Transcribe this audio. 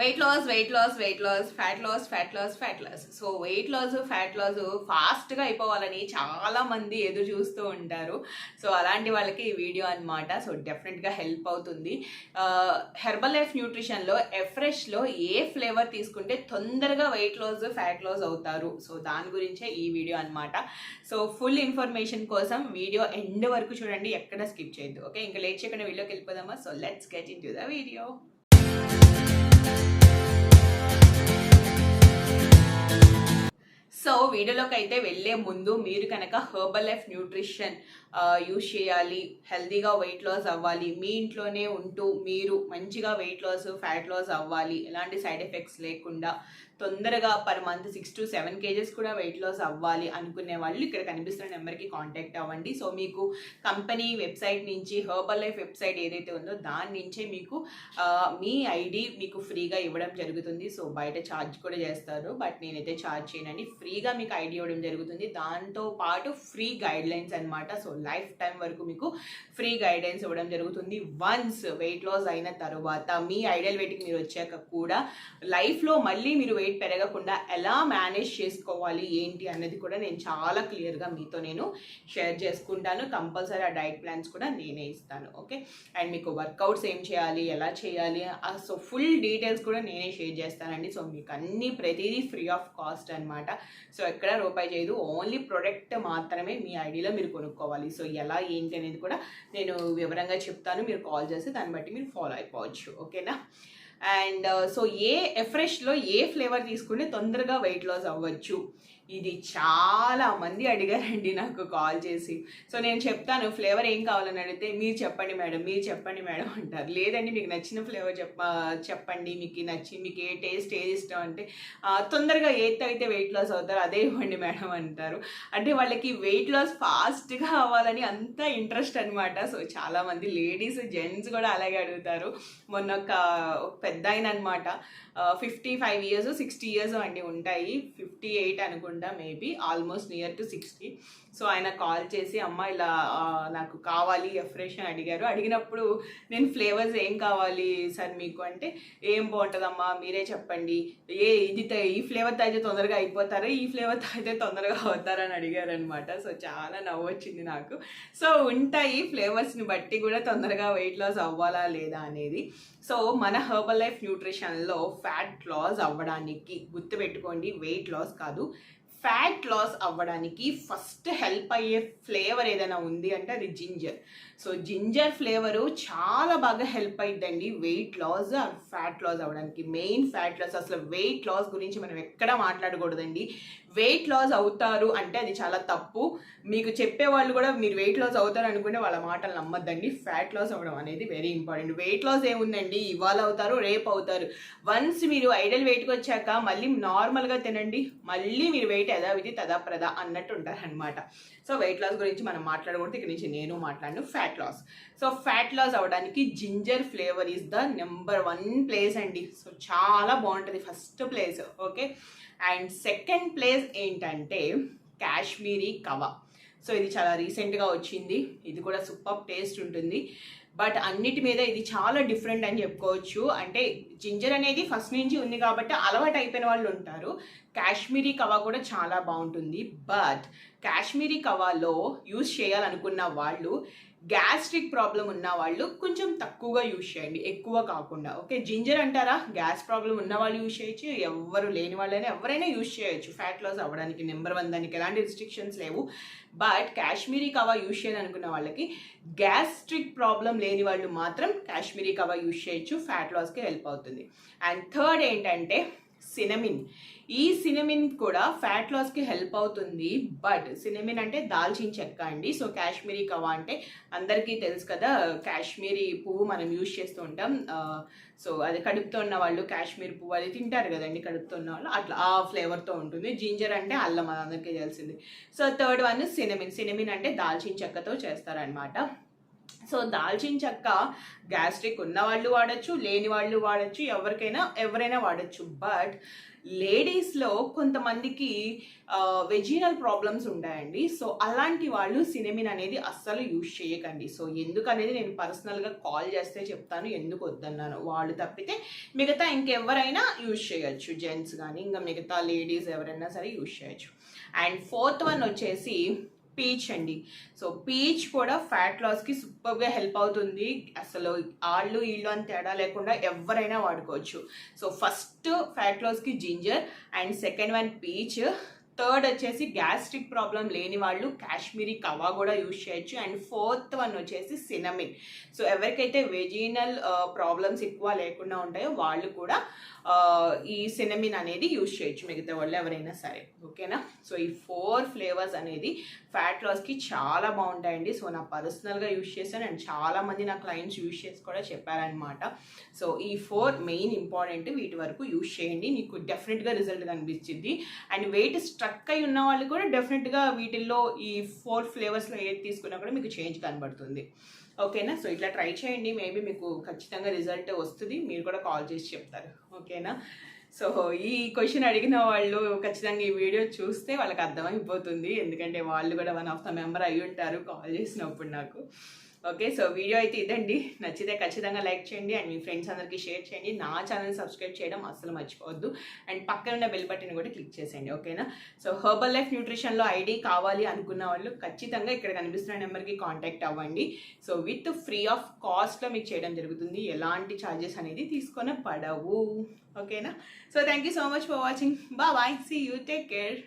Weight loss weight loss weight loss fat loss fat loss fat loss so weight loss fat loss ఫాస్ట్గా అయిపోవాలని చాలా మంది ఎదురు చూస్తూ ఉంటారు. సో అలాంటి వాళ్ళకి ఈ వీడియో అన్నమాట. సో డెఫినెట్గా హెల్ప్ అవుతుంది. హెర్బల్ లైఫ్ న్యూట్రిషన్లో ఎఫ్రెష్లో ఏ ఫ్లేవర్ తీసుకుంటే తొందరగా వెయిట్ లాస్ ఫ్యాట్ లాస్ అవుతారు. సో దాని గురించే ఈ వీడియో అనమాట సో ఫుల్ ఇన్ఫర్మేషన్ కోసం వీడియో ఎండ్ వరకు చూడండి. ఎక్కడ స్కిప్ చేయొద్దు. ఓకే ఇంకా లేట్ చేయకుండా వీడియోకి వెళ్ళిపోదామా? So let's get into the video so వీడియోలోకి అయితే వెళ్ళే ముందు మీరు కనుక హర్బల్ లైఫ్ న్యూట్రిషన్ యూజ్ చేయాలి హెల్దీగా వెయిట్ లాస్ అవ్వాలి మీ ఇంట్లోనే ఉంటూ మీరు మంచిగా వెయిట్ లాస్ ఫ్యాట్ లాస్ అవ్వాలి ఎలాంటి సైడ్ ఎఫెక్ట్స్ లేకుండా తొందరగా per month six to seven kgs కూడా వెయిట్ లాస్ అవ్వాలి అనుకునే వాళ్ళు ఇక్కడ కనిపిస్తున్న నెంబర్కి కాంటాక్ట్ అవ్వండి. సో మీకు కంపెనీ వెబ్సైట్ నుంచి హర్బల్ లైఫ్ వెబ్సైట్ ఏదైతే ఉందో దాని నుంచే మీకు మీ ఐడి మీకు ఫ్రీగా ఇవ్వడం జరుగుతుంది. సో బయట ఛార్జ్ కూడా చేస్తారు. బట్ నేనైతే ఛార్జ్ చేయనండి. ఫ్రీగా మీకు ఐడి ఇవ్వడం జరుగుతుంది. దాంతో పాటు ఫ్రీ గైడ్ లైన్స్ అనమాట సో లైఫ్ టైం వరకు మీకు ఫ్రీ గైడెన్స్ ఇవ్వడం జరుగుతుంది. వన్స్ వెయిట్ లాస్ అయిన తర్వాత మీ ఐడియల్ వెయిట్కి మీరు వచ్చాక కూడా లైఫ్లో మళ్ళీ మీరు వెయిట్ పెరగకుండా ఎలా మేనేజ్ చేసుకోవాలి ఏంటి అన్నది కూడా నేను చాలా క్లియర్గా మీతో నేను షేర్ చేసుకుంటాను. కంపల్సరీ ఆ డైట్ ప్లాన్స్ కూడా నేనే ఇస్తాను. ఓకే అండ్ మీకు వర్కౌట్స్ ఏం చేయాలి ఎలా చేయాలి సో ఫుల్ డీటెయిల్స్ కూడా నేనే షేర్ చేస్తానండి. సో మీకు అన్ని ప్రతిదీ ఫ్రీ ఆఫ్ కాస్ట్ అనమాట సో ఎక్కడ రూపాయి చేయదు. ఓన్లీ ప్రొడక్ట్ మాత్రమే మీ ఐడిలో మీరు కొనుక్కోవాలి. సో ఎలా ఏంటి అనేది కూడా నేను వివరంగా చెప్తాను. మీరు కాల్ చేసి దాన్ని బట్టి మీరు ఫాలో అయిపోవచ్చు. ఓకేనా అండ్ uh, సో ఏ ఎఫ్రెష్లో ఏ ఫ్లేవర్ తీసుకుంటే తొందరగా వెయిట్ లాస్ అవ్వచ్చు. ఇది చాలా మంది అడిగారండి నాకు కాల్ చేసి. సో నేను చెప్తాను ఫ్లేవర్ ఏం కావాలని అడిగితే మీరు చెప్పండి మేడం మీరు చెప్పండి మేడం అంటారు. లేదండి మీకు నచ్చిన ఫ్లేవర్ చెప్ప చెప్పండి మీకు నచ్చి మీకు ఏ టేస్ట్ ఏది ఇష్టం అంటే తొందరగా ఏది అయితే వెయిట్ లాస్ అవుతారో అదే ఇవ్వండి మేడం అంటారు. అంటే వాళ్ళకి వెయిట్ లాస్ ఫాస్ట్గా అవ్వాలని అంత ఇంట్రెస్ట్ అనమాట సో చాలామంది లేడీస్ జెంట్స్ కూడా అలాగే అడుగుతారు. మొన్న ఒక ఒక పెద్ద ఆయన అనమాట fifty five years sixty years అండి ఉంటాయి ఫిఫ్టీ ఎయిట్ అనుకుంటా maybe almost near to sixty so ఆయన కాల్ చేసి అమ్మ ఇలా నాకు కావాలి ఫ్రెష్ అని అడిగారు. అడిగినప్పుడు నేను ఫ్లేవర్స్ ఏం కావాలి సార్ మీకు అంటే ఏం బాగుంటుందమ్మా? మీరే చెప్పండి. ఏ ఇది ఈ ఫ్లేవర్ తాగితే తొందరగా అయిపోతారా? ఈ ఫ్లేవర్ తాగితే తొందరగా అవుతారని అడిగారు అనమాట సో చాలా నవ్వు వచ్చింది నాకు. సో ఉంటాయి ఫ్లేవర్స్ని బట్టి కూడా తొందరగా వెయిట్ లాస్ అవ్వాలా లేదా అనేది. సో మన హర్బల్ లైఫ్ న్యూట్రిషన్లో ఫ్యాట్ లాస్ అవ్వడానికి గుర్తుపెట్టుకోండి. వెయిట్ లాస్ కాదు. ఫ్యాట్ లాస్ అవ్వడానికి ఫస్ట్ హెల్ప్ అయ్యే ఫ్లేవర్ ఏదైనా ఉంది అంటే అది జింజర్ సో జింజర్ ఫ్లేవరు చాలా బాగా హెల్ప్ అయ్యిద్దండి వెయిట్ లాస్ ఫ్యాట్ లాస్ అవ్వడానికి. మెయిన్ ఫ్యాట్ లాస్ అసలు వెయిట్ లాస్ గురించి మనం ఎక్కడ మాట్లాడకూడదండి. వెయిట్ లాస్ అవుతారు అంటే అది చాలా తప్పు. మీకు చెప్పే వాళ్ళు కూడా మీరు వెయిట్ లాస్ అవుతారు అనుకుంటే వాళ్ళ మాటలు నమ్మద్దండి. ఫ్యాట్ లాస్ అవ్వడం అనేది వెరీ ఇంపార్టెంట్ వెయిట్ లాస్ ఏముందండి? ఇవాళ అవుతారు రేపు అవుతారు. వన్స్ మీరు ఐడల్ వెయిట్కి వచ్చాక మళ్ళీ నార్మల్గా తినండి. మళ్ళీ మీరు వెయిట్ యథావిధి తదాప్రద అన్నట్టు ఉంటారు అనమాట సో వెయిట్ లాస్ గురించి మనం మాట్లాడకూడదు. ఇక్కడ నుంచి నేను మాట్లాడను. Fat loss so fat loss అవ్వడానికి ginger flavour is the number one place అండి. సో చాలా బాగుంటుంది first place okay and second place ఏంటంటే కాశ్మీరీ కవా సో ఇది చాలా రీసెంట్గా వచ్చింది. ఇది కూడా సూపర్ టేస్ట్ ఉంటుంది. బట్ అన్నిటి మీద ఇది చాలా డిఫరెంట్ అని చెప్పుకోవచ్చు. అంటే జింజర్ అనేది ఫస్ట్ నుంచి ఉంది కాబట్టి అలవాటు అయిపోయిన వాళ్ళు ఉంటారు. కాశ్మీరీ కవా కూడా చాలా బాగుంటుంది. బట్ కాశ్మీరీ కవాలో యూస్ చేయాలనుకున్న వాళ్ళు గ్యాస్ట్రిక్ ప్రాబ్లం ఉన్న వాళ్ళు కొంచెం తక్కువగా యూజ్ చేయండి. ఎక్కువ కాకుండా. ఓకే జింజర్ అంటారా? గ్యాస్ ప్రాబ్లం ఉన్న వాళ్ళు యూజ్ చేయొచ్చు. ఎవరు లేని వాళ్ళైనా ఎవరైనా యూజ్ చేయొచ్చు. ఫ్యాట్ లాస్ అవ్వడానికి నెంబర్ వన్ దానికి ఎలాంటి రిస్ట్రిక్షన్స్ లేవు. బట్ కాశ్మీరీ కవా యూజ్ చేయాలనుకున్న వాళ్ళకి గ్యాస్ట్రిక్ ప్రాబ్లం లేని వాళ్ళు మాత్రం కాశ్మీరీ కవా యూజ్ చేయొచ్చు. ఫ్యాట్ లాస్కి హెల్ప్ అవుతుంది. అండ్ థర్డ్ ఏంటంటే సినమిన్. ఈ సినమిన్ కూడా ఫ్యాట్ లాస్కి హెల్ప్ అవుతుంది బట్ సినమిన్ అంటే దాల్చిన చెక్క అండి. సో కాశ్మీరీ కవా అంటే అందరికీ తెలుసు కదా కాశ్మీరీ పువ్వు మనం యూజ్ చేస్తూ ఉంటాం. సో అది కడుపుతో ఉన్న వాళ్ళు కాశ్మీర్ పువ్వు అది తింటారు కదండి కడుపుతో ఉన్న వాళ్ళు. అట్లా ఆ ఫ్లేవర్తో ఉంటుంది. జింజర్ అంటే అల్లం అది అందరికీ తెలిసింది. So third one cinnamon. Cinnamon అంటే దాల్చిన చెక్కతో చేస్తారనమాట సో దాల్చిన చెక్క గ్యాస్ట్రిక్ ఉన్న వాళ్ళు వాడచ్చు లేని వాళ్ళు వాడచ్చు ఎవరికైనా ఎవరైనా వాడచ్చు. బట్ లేడీస్లో కొంతమందికి వెజినల్ ప్రాబ్లమ్స్ ఉంటాయండి. సో అలాంటి వాళ్ళు సినిమిన్ అనేది అస్సలు యూజ్ చేయకండి. సో ఎందుకు అనేది నేను పర్సనల్గా కాల్ చేస్తే చెప్తాను ఎందుకు వద్దన్నాను. వాళ్ళు తప్పితే మిగతా ఇంకెవరైనా యూజ్ చేయొచ్చు. జెంట్స్ కానీ ఇంకా మిగతా లేడీస్ ఎవరైనా సరే యూజ్ చేయొచ్చు. అండ్ ఫోర్త్ వన్ వచ్చేసి పీచ్ అండి. సో పీచ్ కూడా ఫ్యాట్ లాస్కి సూపర్గా హెల్ప్ అవుతుంది. అసలు ఆళ్ళు వీళ్ళు అని తేడా లేకుండా ఎవరైనా వాడుకోవచ్చు. సో ఫస్ట్ ఫ్యాట్ లాస్కి ginger and second one peach third వచ్చేసి గ్యాస్ట్రిక్ ప్రాబ్లం లేని వాళ్ళు కాశ్మీరీ కవా కూడా యూజ్ చేయొచ్చు. అండ్ ఫోర్త్ వన్ వచ్చేసి సినమిన్ సో ఎవరికైతే వెజినల్ ప్రాబ్లమ్స్ ఎక్కువ లేకుండా ఉంటాయో వాళ్ళు కూడా ఈ సినమిన్ అనేది యూజ్ చేయొచ్చు మిగతా వాళ్ళు ఎవరైనా సరే. ఓకేనా సో ఈ ఫోర్ ఫ్లేవర్స్ అనేది ఫ్యాట్ లాస్కి చాలా బాగుంటాయండి. సో నా పర్సనల్గా యూజ్ చేశాను అండ్ చాలా మంది నా క్లయింట్స్ యూజ్ చేసి కూడా చెప్పారనమాట సో ఈ ఫోర్ మెయిన్ ఇంపార్టెంట్ వీటి వరకు యూజ్ చేయండి. మీకు డెఫినెట్గా రిజల్ట్ కనిపించింది. అండ్ వెయిట్ స్ట్రక్ అయి ఉన్న వాళ్ళు కూడా డెఫినెట్గా వీటిల్లో ఈ ఫోర్ ఫ్లేవర్స్లో ఏది తీసుకున్నా కూడా మీకు చేంజ్ కనబడుతుంది. ఓకేనా సో ఇట్లా ట్రై చేయండి. మేబీ మీకు ఖచ్చితంగా రిజల్ట్ వస్తుంది. మీరు కూడా కాల్ చేసి చెప్తారు. ఓకేనా సో ఈ క్వశ్చన్ అడిగిన వాళ్ళు ఖచ్చితంగా ఈ వీడియో చూస్తే వాళ్ళకి అర్థమైపోతుంది. ఎందుకంటే వాళ్ళు కూడా వన్ ఆఫ్ ద మెంబర్ అయి ఉంటారు కాల్ చేసినప్పుడు నాకు. ఓకే సో వీడియో అయితే ఇదండి. నచ్చితే ఖచ్చితంగా లైక్ చేయండి అండ్ మీ ఫ్రెండ్స్ అందరికీ షేర్ చేయండి. నా ఛానల్ సబ్స్క్రైబ్ చేయడం అస్సలు మర్చిపోవద్దు. అండ్ పక్కన ఉన్న బెల్ బటన్ కూడా క్లిక్ చేసేయండి ఓకేనా? సో హర్బల్ లైఫ్ న్యూట్రిషన్లో ఐడి కావాలి అనుకున్న వాళ్ళు ఖచ్చితంగా ఇక్కడ కనిపిస్తున్న నెంబర్కి కాంటాక్ట్ అవ్వండి. సో విత్ ఫ్రీ ఆఫ్ కాస్ట్లో మీకు చేయడం జరుగుతుంది. ఎలాంటి ఛార్జెస్ అనేది తీసుకొని పడవు ఓకేనా? So thank you so much for watching. బా bye. See you. Take care.